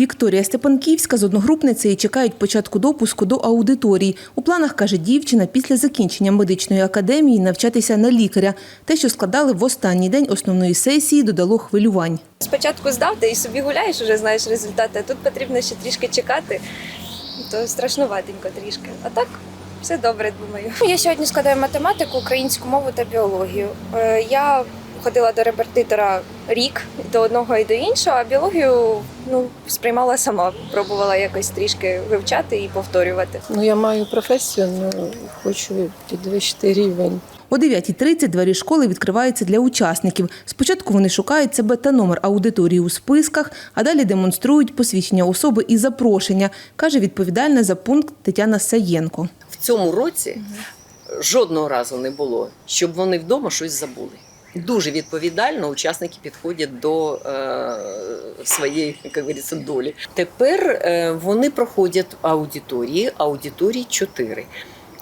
Вікторія Степанківська з одногрупницею чекають початку допуску до аудиторії. У планах, каже дівчина, після закінчення медичної академії навчатися на лікаря. Те, що складали в останній день основної сесії, додало хвилювань. Спочатку здав, ти і собі гуляєш, вже знаєш результати, а тут потрібно ще трішки чекати, то страшнуватенько трішки. А так, все добре, думаю. Я сьогодні складаю математику, українську мову та біологію. Е, Я ходила до репетитора рік до одного і до іншого, а біологію ну, сприймала сама, пробувала якось трішки вивчати і повторювати. Ну, я маю професію, ну хочу підвищити рівень. О 9.30 двері школи відкриваються для учасників. Спочатку вони шукають себе та номер аудиторії у списках, а далі демонструють посвідчення особи і запрошення, каже відповідальна за пункт Тетяна Саєнко. в цьому році жодного разу не було, щоб вони вдома щось забули. Дуже відповідально учасники підходять до е, своєї, як говориться, долі. Тепер е, вони проходять аудиторії, аудиторії 4.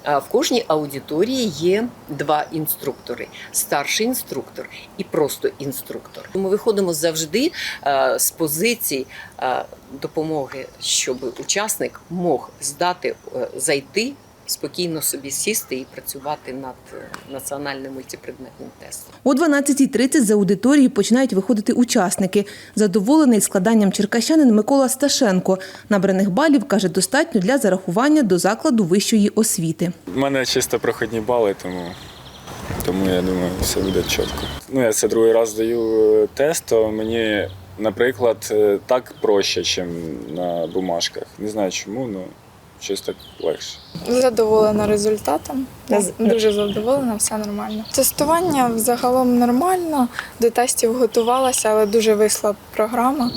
А в кожній аудиторії є два інструктори: старший інструктор і просто інструктор. Ми виходимо завжди е, з позицій е, допомоги, щоб учасник мог здати, е, зайти спокійно собі сісти і працювати над е, національним мультипредметним тестом. О 12.30 з аудиторії починають виходити учасники. Задоволений складанням черкащанин Микола Сташенко. Набраних балів, каже, достатньо для зарахування до закладу вищої освіти. У мене чисто проходні бали, тому, тому я думаю, все буде чітко. Ну, я це другий раз даю е, тест, то мені, наприклад, е, так проще, ніж на бумажках. Не знаю чому, але щось так легше. Задоволена результатом. Дуже задоволена, все нормально. Тестування взагалом нормально. До тестів готувалася, але дуже висла програма,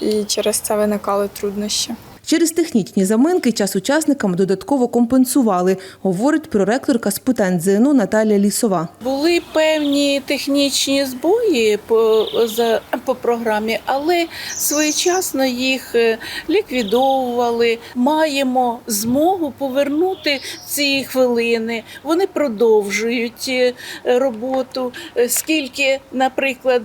і через це виникали труднощі. Через технічні заминки час учасникам додатково компенсували, говорить проректорка з питань ЗНО Наталія Лісова. Були певні технічні збої по, за, по програмі, але своєчасно їх е, ліквідовували. Маємо змогу повернути ці хвилини. Вони продовжують е, роботу. Е, Скільки, наприклад,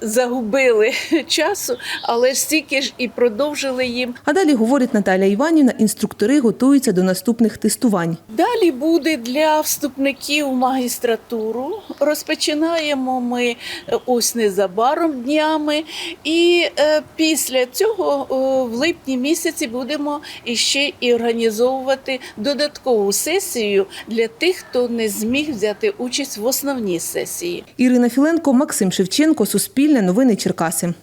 загубили часу, але стільки ж і продовжили їм А далі, говорить Наталія Іванівна, інструктори готуються до наступних тестувань. Далі буде для вступників в магістратуру. Розпочинаємо ми е, ось незабаром днями, і е, після цього е, в липні місяці будемо іще і організовувати додаткову сесію для тих, хто не зміг взяти участь в основній сесії. Ірина Філенко, Максим Шевченко, Суспільне, Новини Черкаси.